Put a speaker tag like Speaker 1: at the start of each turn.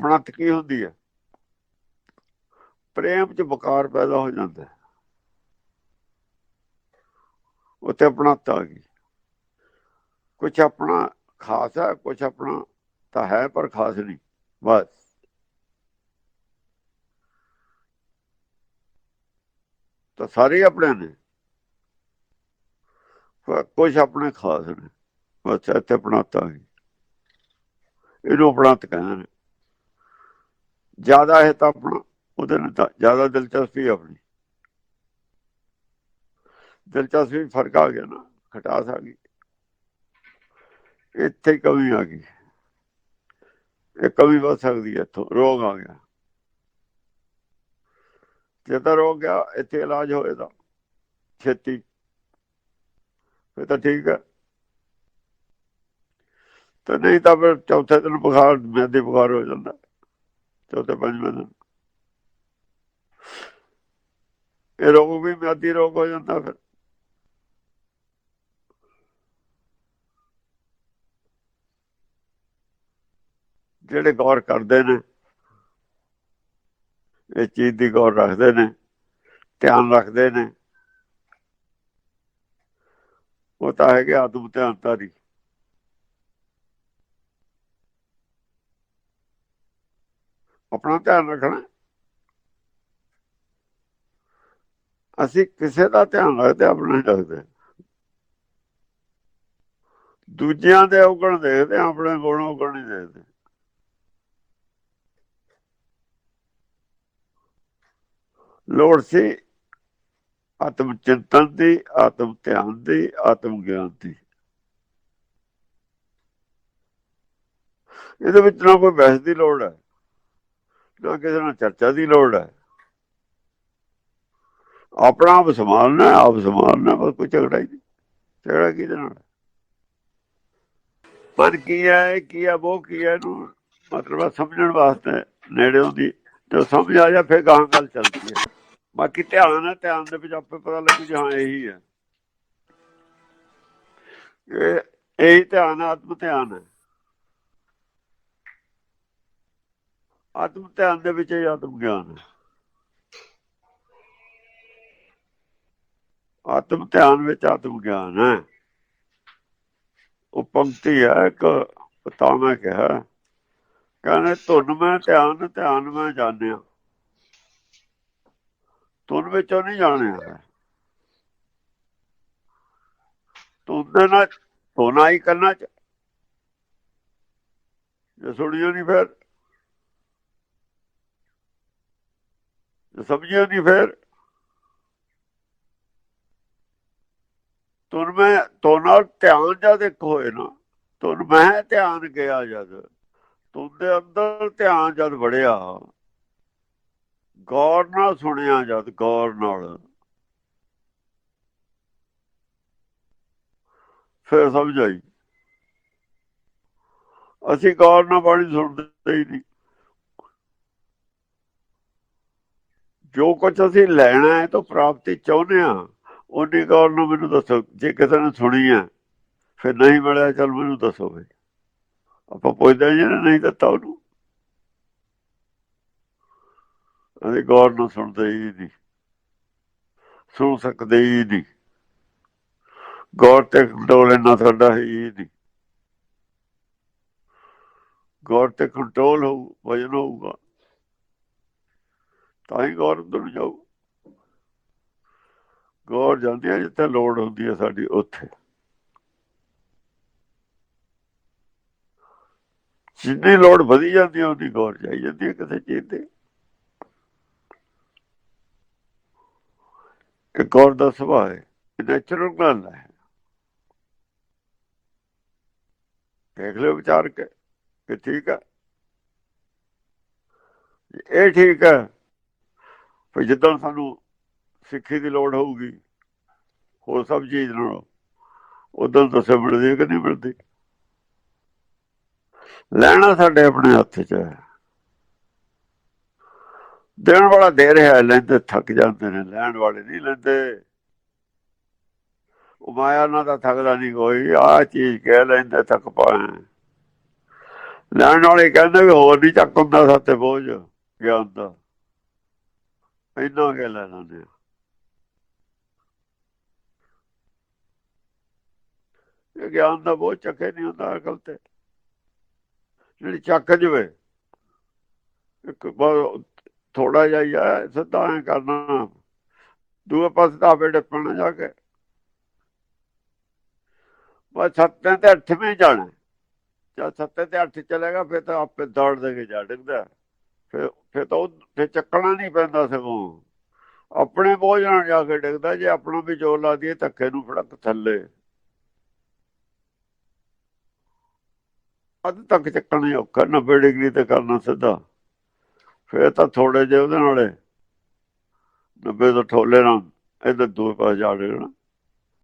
Speaker 1: ਆਪਣਾ ਕੀ ਹੁੰਦੀ ਹੈ? ਪ੍ਰੇਮ ਚ ਬਕਾਰ ਪੈਦਾ ਹੋ ਜਾਂਦਾ ਹੈ। ਉੱਤੇ ਆਪਣਾ ਆ ਗਈ। ਕੁਝ ਆਪਣਾ ਖਾਸ ਹੈ ਕੁਝ ਆਪਣਾ ਤਾਂ ਹੈ, ਪਰ ਖਾਸ ਨਹੀਂ। ਬਸ। ਤਾਂ ਸਾਰੇ ਆਪਣੇ ਨੇ। ਪਰ ਕੁਝ ਆਪਣੇ ਖਾਸ ਨੇ। ਬਸ ਇੱਥੇ ਆਪਣਾਤਾ ਹੈ ਇਹਨੂੰ ਆਪਣਾਤ ਕਹਿੰਦੇ ਨੇ। ਜ਼ਿਆਦਾ ਹੈ ਤਾਂ ਆਪਣਾ ਉਹਦੇ ਨਾਲ ਤਾਂ ਜ਼ਿਆਦਾ ਦਿਲਚਸਪੀ ਆਪਣੀ। ਦਿਲਚਸਪੀ ਫ਼ਰਕ ਆ ਗਿਆ ਨਾ ਖਟਾਸ ਆ ਗਈ। ਇੱਥੇ ਕਮੀ ਆ ਗਈ। ਇਹ ਕਮੀ ਵੱਧ ਸਕਦੀ ਹੈ ਇੱਥੋਂ, ਰੋਗ ਆ ਗਿਆ। ਜੇ ਤਾਂ ਰੋਗ ਗਿਆ, ਇੱਥੇ ਇਲਾਜ ਹੋਏਗਾ ਛੇਤੀ। ਫਿਰ ਤਾਂ ਠੀਕ ਹੈ। ਤਾਂ ਨਹੀਂ ਤਾਂ ਫਿਰ ਚੌਥੇ ਦਿਨ ਬੁਖਾਰ, ਮੈਦੇ ਬੁਖਾਰ ਹੋ ਜਾਂਦਾ। ਚੌਥੇ ਪੰਜਵੇਂ ਦਿਨ ਇਹ ਰੋਗ ਵੀ ਮਿਆਦੀ ਰੋਗ ਹੋ ਜਾਂਦਾ ਫਿਰ। ਜਿਹੜੇ ਗੌਰ ਕਰਦੇ ਨੇ, ਇਹ ਚੀਜ਼ ਦੀ ਗੌਰ ਰੱਖਦੇ ਨੇ, ਧਿਆਨ ਰੱਖਦੇ ਨੇ। ਉਹ ਤਾਂ ਹੈਗੇ ਆਤਮ ਧਿਆਨ ਆਪਣਾ ਧਿਆਨ ਰੱਖਣਾ। ਅਸੀਂ ਕਿਸੇ ਦਾ ਧਿਆਨ ਰੱਖਦੇ, ਆਪਣਾ ਨਹੀਂ ਰੱਖਦੇ। ਦੂਜਿਆਂ ਦੇ ਔਗਣ ਦੇਖਦੇ, ਆਪਣੇ ਗੁਣ ਔਗਣ ਨਹੀਂ ਦੇਖਦੇ। ਲੋੜ ਸੀ ਆਤਮ ਚਿੰਤਨ ਦੀ, ਆਤਮ ਧਿਆਨ ਦੀ, ਆਤਮ ਗਿਆਨ ਦੀ। ਇਹਦੇ ਵਿੱਚ ਨਾ ਕੋਈ ਬਹਿਸ ਦੀ ਲੋੜ ਹੈ। ਨਾ ਕਿਸੇ ਨਾਲ ਚਰਚਾ ਦੀ ਲੋੜ ਹੈ। ਆਪਣਾ ਆਪ ਸੰਭਾਲਣਾ ਆਪ ਸੰਭਾਲਣਾ ਬਸ ਕੋਈ ਝਗੜਾ ਹੀ ਨਹੀਂ। ਝਗੜਾ ਕਿਹਦੇ ਨਾਲ ਪਰ ਕੀ ਹੈ ਕੀ ਹੈ ਉਹ ਕੀ ਹੈ ਇਹਨੂੰ ਮਤਲਬ ਸਮਝਣ ਵਾਸਤੇ ਨੇੜੇ ਹੁੰਦੀ ਤੇ ਸਮਝ ਆ ਜਾ, ਫਿਰ ਗਾਂ ਗੱਲ ਚੱਲਦੀ ਹੈ। ਬਾਕੀ ਧਿਆਨ ਹੈ, ਧਿਆਨ ਦੇ ਵਿੱਚ ਆਪੇ ਪਤਾ ਲੱਗੂ ਜੀ ਹਾਂ, ਇਹੀ ਹੈ। ਇਹ, ਇਹੀ ਧਿਆਨ, ਆਤਮ ਧਿਆਨ ਹੈ। ਆਤਮ ਧਿਆਨ ਦੇ ਵਿੱਚ ਹੀ ਆਤਮ ਗਿਆਨ ਹੈ। ਆਤਮ ਧਿਆਨ ਵਿੱਚ ਆਤਮ ਗਿਆਨ ਹੈ। ਉਹ ਪੰਕਤੀ ਹੈ, ਇੱਕ ਤਾਂ ਕਿਹਾ ਕਹਿੰਦੇ, ਧੁਨ ਮੈਂ ਧਿਆਨ ਧਿਆਨ ਮੈਂ ਜਾਣਿਆ। ਧੁਨ ਵਿੱਚੋਂ ਨਹੀਂ ਜਾਣਿਆ ਧੁਨ ਦੇ ਨਾਲ ਧੋਣਾ ਹੀ ਕਰਨਾ ਜੇ ਸੁਣੀਓ ਨਹੀਂ ਫਿਰ। ਜੇ ਸਮਝਿਓ ਨਹੀਂ ਫਿਰ। ਤੁਨ ਮੈਂ ਤੋਂ ਨਾਲ ਧਿਆਨ ਜਦ ਇੱਕ ਹੋਏ ਨਾ। ਤੁਨ ਮੈਂ ਧਿਆਨ ਗਿਆ ਜਦ, ਤੁਨ ਦੇ ਅੰਦਰ ਧਿਆਨ ਜਦ ਵੜਿਆ, ਗੌਰ ਨਾਲ ਸੁਣਿਆ ਜਦ, ਗੌਰ ਨਾਲ। ਫਿਰ ਸਮਝ ਆਈ ਅਸੀਂ ਗੌਰ ਨਾਲ ਬਾਣੀ ਸੁਣਦੇ ਹੀ ਨਹੀਂ। ਜੋ ਕੁਝ ਅਸੀਂ ਲੈਣਾ ਹੈ ਤਾਂ ਪ੍ਰਾਪਤੀ ਚਾਹੁੰਦੇ ਆ ਉਹਦੀ ਗੌਰ ਨੂੰ ਮੈਨੂੰ ਦੱਸੋ, ਜੇ ਕਿਸੇ ਨੇ ਸੁਣੀ ਹੈ, ਫਿਰ ਨਹੀਂ ਮਿਲਿਆ, ਚਲ ਮੈਨੂੰ ਦੱਸੋ ਬਈ। ਆਪਾਂ ਪੁੱਛਦੇ ਜੇ ਨਹੀਂ ਦਿੱਤਾ ਉਹਨੂੰ। ਅਸੀਂ ਗੌਰ ਨਾਲ ਸੁਣਦੇ ਹੀ ਨਹੀਂ। ਸੁਣ ਸਕਦੇ ਹੀ ਨਹੀਂ। ਗੌਰ ਤੇ ਕੰਟਰੋਲ ਇਹਨਾਂ ਸਾਡਾ ਹੀ ਨਹੀਂ। ਗੌਰ ਤੇ ਕੰਟਰੋਲ ਹੋਊ, ਵਜਨ ਹੋਊਗਾ। ਤਾਂ ਹੀ ਗੌਰ ਅੰਦਰ ਨੂੰ ਜਾਊ। ਗੌਰ ਜਾਂਦੀ ਹੈ ਜਿੱਥੇ ਲੋੜ ਹੁੰਦੀ ਹੈ ਸਾਡੀ, ਉੱਥੇ। ਜਿੰਨੀ ਲੋੜ ਵਧੀ ਜਾਂਦੀ ਹੈ ਉਹਦੀ ਗੌਰ ਜਾਈ ਜਾਂਦੀ ਹੈ ਕਿਸੇ ਚੀਜ਼ ਤੇ। ਇਹ ਗੌਰ ਦਾ ਸੁਭਾਅ ਹੈ ਨੈਚੁਰਲ ਗੱਲ ਹੈ। ਦੇਖ ਲਿਓ ਵਿਚਾਰ ਕੇ, ਕਿ ਠੀਕ ਹੈ। ਇਹ ਠੀਕ ਹੈ ਫਿਰ ਜਦੋਂ ਸਾਨੂੰ ਸਿੱਖੀ ਦੀ ਲੋੜ ਹੋਊਗੀ, ਹੋਰ ਸਭ ਚੀਜ਼ ਨਾਲ, ਉਦੋਂ ਦੱਸੇ ਮਿਲਦੀ ਕਿ ਨਹੀਂ ਮਿਲਦੀ? ਲੈਣਾ ਸਾਡੇ ਆਪਣੇ ਹੱਥ 'ਚ ਹੈ। ਦੇਣ ਵਾਲਾ ਦੇ ਰਿਹਾ ਲੈਂਦੇ ਥੱਕ ਜਾਂਦੇ ਨੇ, ਲੈਣ ਵਾਲੇ ਨਹੀਂ ਲੈਂਦੇ। ਉਹ ਮਾਇਆ ਨਾਲ ਤਾਂ ਥੱਕਦਾ ਨਹੀਂ ਕੋਈ ਆ ਚੀਜ਼ ਕਹਿ ਲੈਂਦੇ, ਥੱਕ ਪਾਏ। ਲੈਣ ਵਾਲੇ ਕਹਿੰਦੇ ਵੀ ਹੋਰ ਨਹੀਂ ਚੱਕ ਹੁੰਦਾ ਸਾਤੇ ਬੋਝ ਗਿਆਨ ਦਾ। ਇੰਨਾ ਕੇ ਲੈ ਲੈਂਦੇ ਇਹ ਗਿਆਨ ਦਾ ਬਹੁਤ ਚੱਕੇ ਨਹੀਂ ਹੁੰਦਾ ਅਕਲ ਤੇ। ਜਿਹੜੀ ਚੱਕ ਜਵੇ, ਇੱਕ ਥੋੜਾ ਜਿਹਾ ਹੀ ਆ, ਸਿੱਧਾ ਐ ਕਰਨਾ। ਦੂਏ ਪਾਸੇ ਤਾਂ ਆਪੇ ਡੱਪਣਾ ਜਾ ਕੇ। ਬਸ ਸੱਤੇ ਤੇ ਅੱਠਵੇਂ ਜਾਣਾ। ਜਦ ਸੱਤੇ ਤੇ ਅੱਠ ਚਲੇਗਾ, ਫਿਰ ਤਾਂ ਆਪੇ ਦੌੜ ਦੇ ਕੇ ਜਾ ਡਿੱਗਦਾ। ਫਿਰ ਫਿਰ ਤਾਂ ਉਹ, ਫਿਰ ਚੱਕਣਾ ਨਹੀਂ ਪੈਂਦਾ ਸਗੋਂ। ਆਪਣੇ ਬੋਝ ਨਾਲ ਜਾ ਕੇ ਡਿੱਗਦਾ, ਜੇ ਆਪਣਾ ਵੀ ਜੋਰ ਲਾ ਦਈਏ, ਧੱਕੇ ਨੂੰ ਫੜਕ ਥੱਲੇ। ਅੱਧ ਤੱਕ ਚੱਕਣਾ ਔਖਾ 90 ਡਿਗਰੀ ਤੇ ਕਰਨਾ ਸਿੱਧਾ। ਫਿਰ ਤਾਂ ਥੋੜੇ ਜਿਹੇ ਉਹਦੇ ਨਾਲੇ। 90 ਤੋਂ ਠੋਲੇ ਨਾਲ ਇਹਦੇ ਦੂਰ ਪਾ ਜਾ ਡਿੱਗਣਾ।